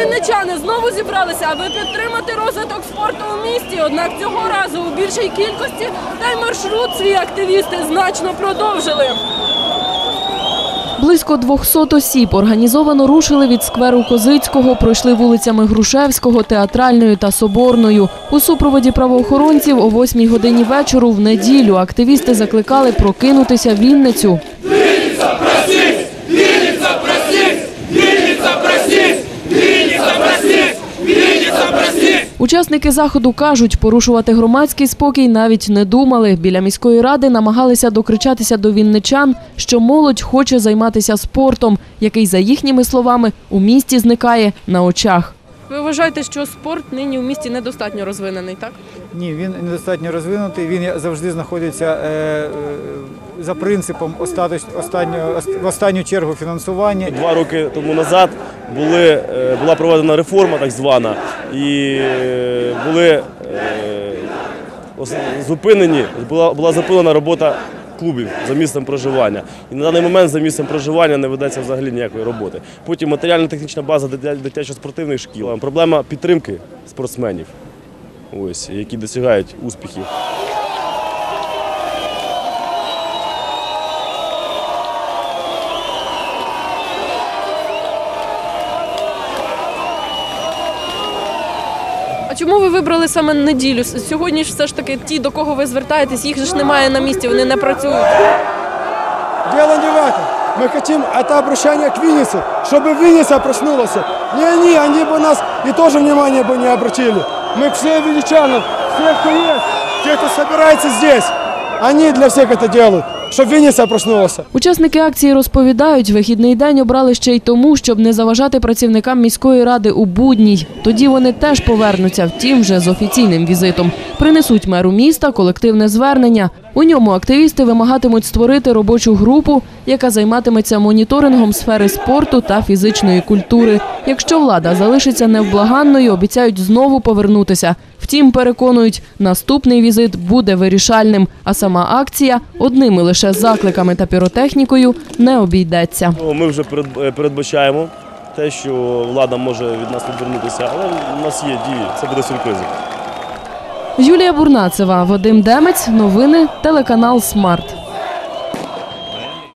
Вінничани знову зібралися, аби підтримати розвиток спорту у місті. Однак цього разу у більшій кількості та й маршрут свій активісти значно продовжили. Близько 200 осіб організовано рушили від скверу Козицького, пройшли вулицями Грушевського, Театральною та Соборною. У супроводі правоохоронців о 8 годині вечору в неділю активісти закликали прокинутися Вінницю. Учасники заходу кажуть, порушувати громадський спокій навіть не думали. Біля міської ради намагалися докричатися до вінничан, що молодь хоче займатися спортом, який, за їхніми словами, у місті зникає на очах. Ви вважаєте, що спорт нині у місті недостатньо розвинений, так? Ні, він недостатньо розвинутий. Він завжди знаходиться е, е, за принципом остаточ- в останню чергу фінансування. Два роки тому назад е, була проведена реформа так звана, і були зупинені, була, була зупинена робота клубів за місцем проживання. І на даний момент за місцем проживання не ведеться взагалі ніякої роботи. Потім матеріально-технічна база дитячо-спортивних шкіл. Проблема підтримки спортсменів, ось, які досягають успіхів. А чому ви вибрали саме неділю? С- Сьогодні ж все ж таки ті, до кого ви звертаєтесь, їх же ж немає на місці, вони не працюють. Дело не в этом. Мы хотим это обращение к Виннице, чтобы Винница проснулась. Не они, они бы нас и тоже внимание бы не обратили. Мы все величанов, все, кто есть, те, кто собирается здесь, они для всех это делают, чтобы Винница проснулась. Учасники акції розповідають, вихідний день обрали ще й тому, щоб не заважати працівникам міської ради у будній. Тоді вони теж повернуться, втім, вже з офіційним візитом. Принесуть меру міста колективне звернення. У ньому активісти вимагатимуть створити робочу групу, яка займатиметься моніторингом сфери спорту та фізичної культури. Якщо влада залишиться невблаганною, обіцяють знову повернутися. Втім, переконують, наступний візит буде вирішальним, а сама акція одними лише закликами та піротехнікою не обійдеться. Ну, Ми вже е, передбачаємо те, що влада може від нас відвернутися, але в нас є дії, це буде сюрпризом. Юлія Бурнацева, Вадим Демець. Новини телеканал Смарт.